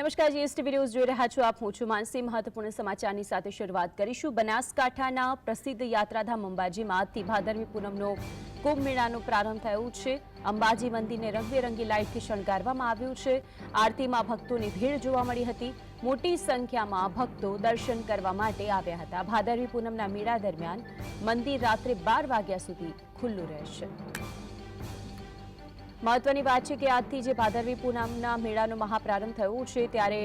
નમસ્કાર, GSTV news જોઈ રહ્યા છો આપ. હું છું માનસી. મહત્વપૂર્ણ સમાચારની સાથે શરૂઆત કરીશું. બનાસકાંઠાના પ્રસિદ્ધ યાત્રાધામ અંબાજીમાં ભાદરવી પૂનમનો કુંભ મેળાનો પ્રારંભ થયો છે. અંબાજી મંદિરને રંગબેરંગી લાઇટથી શણગારવામાં આવ્યું છે. આરતીમાં ભક્તોની ભીડ જોવા મળી હતી. મોટી સંખ્યામાં ભક્તો દર્શન કરવા માટે આવ્યા હતા. ભાદરવી પૂનમના મેળા દરમિયાન મંદિર રાત્રે બાર વાગ્યા સુધી ખુલ્લું રહેશે. મહત્વની વાત છે કે આજથી જે ભાદરવી પૂનમના મેળાનો મહાપ્રારંભ થયો છે, ત્યારે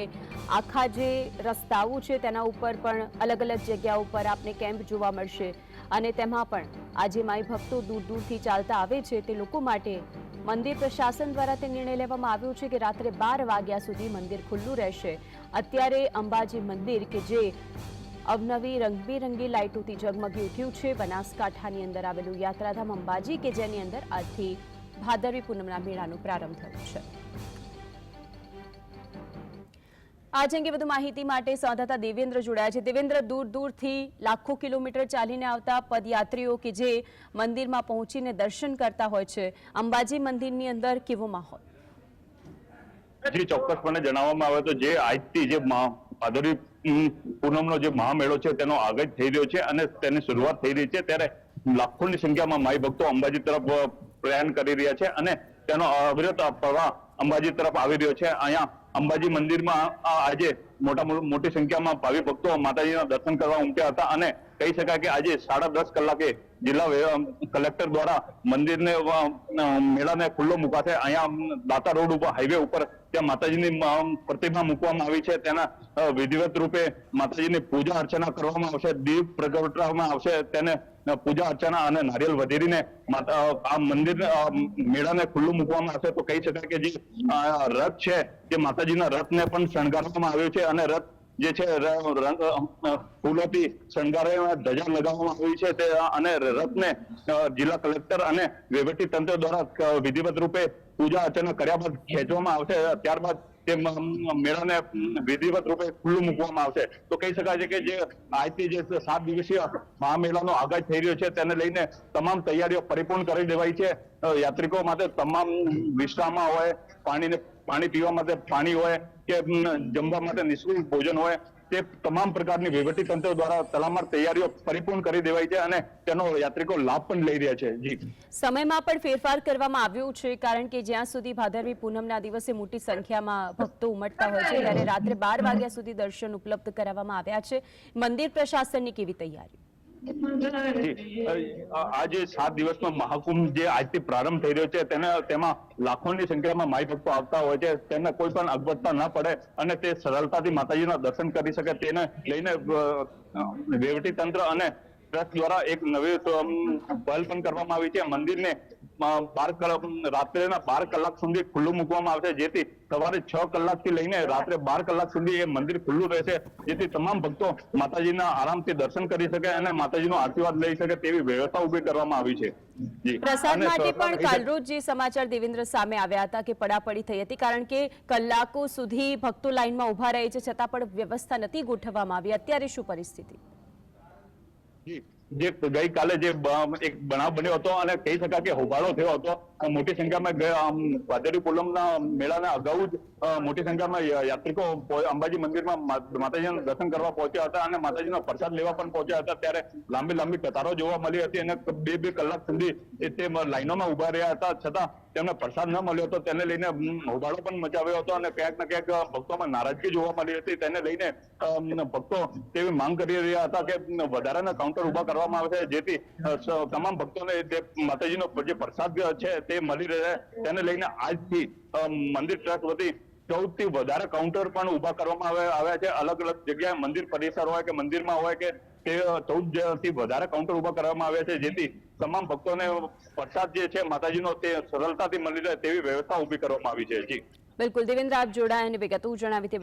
આખા જે રસ્તાઓ છે, તેના ઉપર પણ અલગ અલગ જગ્યા ઉપર આપને કેમ્પ જોવા મળશે. અને તેમાં પણ આજે માઈ ભક્તો દૂર દૂરથી ચાલતા આવે છે તે લોકો માટે મંદિર પ્રશાસન દ્વારા તે નિર્ણય લેવામાં આવ્યો છે કે રાત્રે બાર વાગ્યા સુધી મંદિર ખુલ્લું રહેશે. અત્યારે અંબાજી મંદિર કે જે અવનવી રંગબેરંગી લાઇટોથી ઝગમગી ઉઠ્યું છે, બનાસકાંઠાની અંદર આવેલું યાત્રાધામ અંબાજી કે જેની અંદર આજથી ભાદરવી પૂનમના મેળાનો પ્રારંભ થયો છે. આજ અંગે વધુ માહિતી માટે સંવાદદાતા દેવેન્દ્ર જોડાયા છે. દેવેન્દ્ર, દૂર દૂરથી લાખો કિલોમીટર ચાલીને આવતા પદયાત્રીઓ કે જે મંદિરમાં પહોંચીને દર્શન કરતા હોય છે, અંબાજી મંદિરની અંદર કેવો માહોલ? જી ચોક્કસપણે જણાવવામાં આવે તો જે આજથી જે ભાદરવી પૂનમનો જે મહામેળો છે, તેનો આગળ થઈ રહ્યો છે અને તેની શરૂઆત થઈ રહી છે. ત્યારે લાખોની સંખ્યામાં માઈ ભક્તો અંબાજી તરફ પ્રયાણ કરી રહ્યા છે અને તેનો અવિરત પ્રવાહ અંબાજી તરફ આવી રહ્યો છે. અહીંયા અંબાજી મંદિરમાં આજે મોટા મોટી સંખ્યામાં ભાવિ ભક્તો માતાજીના દર્શન કરવા ઉમટ્યા હતા અને કહી શકાય કે આજે સાડા દસ કલાકે જિલ્લા કલેક્ટર દ્વારા મંદિરને મેળાને ખુલ્લો મુકાશે. અહીંયા દાતા રોડ ઉપર હાઈવે ઉપર ત્યાં માતાજીની પ્રતિમા મૂકવામાં આવી છે. તેના વિધિવત રૂપે માતાજીની પૂજા અર્ચના કરવામાં આવશે. દીપ પ્રગટવામાં આવશે. તેને પૂજા અર્ચના અને નારિયેલ વધેરીને આ મંદિર મેળાને ખુલ્લું મૂકવામાં આવશે. તો કહી શકાય કે જે રથ છે તે માતાજીના રથને પણ શણગારવામાં આવ્યો છે. અને રથ જે છે રંગ ફૂલોથી શણગારવામાં ધજા લગાવવામાં આવી છે તે અને રથને જિલ્લા કલેક્ટર અને વહીવટી તંત્ર દ્વારા વિધિવત રૂપે પૂજા અર્ચના કર્યા બાદ ખેંચવામાં આવશે. ત્યારબાદ તે મેળાને વિધિવત રૂપે ખુલ્લું મૂકવામાં આવશે. તો કહી શકાય છે કે જે આજથી જે સાત દિવસીય મહામેળાનો આગાજ થઈ રહ્યો છે, તેને લઈને તમામ તૈયારીઓ પરિપૂર્ણ કરી દેવાઈ છે. યાત્રિકો માટે તમામ વિશ્રામમાં હોય, પાણીને પાણી પીવા માટે પાણી હોય કે જમવા માટે નિઃશુલ્ક ભોજન હોય, તે તમામ પ્રકારની વહીવટી તંત્ર દ્વારા તલામાર તૈયારીઓ પરિપૂર્ણ કરી દેવાઈ છે અને તેનો યાત્રિકો લાભ પણ લઈ રહ્યા છે. જી. સમયમાં પણ ફેરફાર કરવામાં આવ્યો છે, કારણ કે જ્યાં સુધી ભાદરવી પૂનમના દિવસે મોટી સંખ્યામાં ભક્તો ઉમટતા હોય છે, ત્યારે રાત્રે બાર વાગ્યા સુધી દર્શન ઉપલબ્ધ કરાવવામાં આવ્યા છે. મંદિર પ્રશાસનની કેવી તૈયારી? જી. અ, આ સાત દિવસનો મહાકુંભ જે આજથી પ્રારંભ થઈ રહ્યો છે તેને તેમાં લાખોની સંખ્યામાં માઈ ભક્તો આવતા હોય છે. તેને કોઈ પણ અગવડતા ન પડે અને તે સરળતાથી માતાજીના દર્શન કરી શકે. તેને લઈને વહીવટી તંત્ર અને ટ્રસ્ટ દ્વારા એક નવી પહેલ પણ કરવામાં આવી છે. મંદિરને બાર કલાક રાત્રેના બાર કલાક સુધી ખુલ્લું મૂકવામાં આવશે જેથી સવારે છ કલાકથી લઈને રાત્રે બાર કલાક સુધી એ મંદિર ખુલ્લું રહેશે જેથી તમામ ભક્તો માતાજીના આરામથી દર્શન કરી શકે અને માતાજીનો આશીર્વાદ લઈ શકે તેવી વ્યવસ્થા ઊભી કરવામાં આવી છે. પ્રસાદ માટે પણ કાલરોજ જે સમાચાર દેવેન્દ્ર સામે આવ્યા હતા કે પડાપડી થઈ હતી કારણ કે કલાકો સુધી ભક્તો લાઈનમાં ઊભા રહે છે છતાં પણ વ્યવસ્થા નથી ગોઠવવામાં આવી. અત્યારે શું પરિસ્થિતિ? જી. ગઈકાલે જે એક બનાવ બન્યો હતો અને કહી શકાય કે હોબાળો થયો હતો મોટી સંખ્યામાં ભાદરી પૂનમના મેળાના અગાઉ જ મોટી સંખ્યામાં યાત્રિકો અંબાજી મંદિરમાં માતાજીના દર્શન કરવા પહોંચ્યા હતા અને માતાજીનો પ્રસાદ લેવા પણ પહોંચ્યા હતા ત્યારે લાંબી લાંબી કતારો જોવા મળી હતી અને બે બે કલાક સુધી તે લાઈનોમાં ઊભા રહ્યા હતા છતાં તેમને પ્રસાદ ન મળ્યો હતો તેને લઈને હોબાળો પણ મચાવ્યો હતો અને ક્યાંક ને ક્યાંક ભક્તોમાં નારાજગી જોવા મળી હતી. તેને લઈને ભક્તો તેવી માંગ કરી રહ્યા હતા કે વધારાના કાઉન્ટર ઊભા કરવામાં આવે છે, જેથી તમામ ભક્તોને જે માતાજીનો જે પ્રસાદ છે તે મળી રહે. તેને લઈને આજથી મંદિર ટ્રસ્ટ વતી ચૌદથી વધારે કાઉન્ટર પણ ઊભા કરવામાં આવે- આવ્યા છે. અલગ અલગ જગ્યાએ મંદિર પરિસર હોય કે મંદિરમાં હોય કે તે ચૌદથી વધારે કાઉન્ટર ઊભા કરવામાં આવ્યા છે, જેથી તમામ ભક્તોને પ્રસાદ જે છે, માતાજીનો તે સરળતાથી મળી રહે તેવી વ્યવસ્થા ઊભી કરવામાં આવી છે, જી. બિલકુલ. દેવેન્દ્ર, આપ જોડાયા વિગતો જણાવી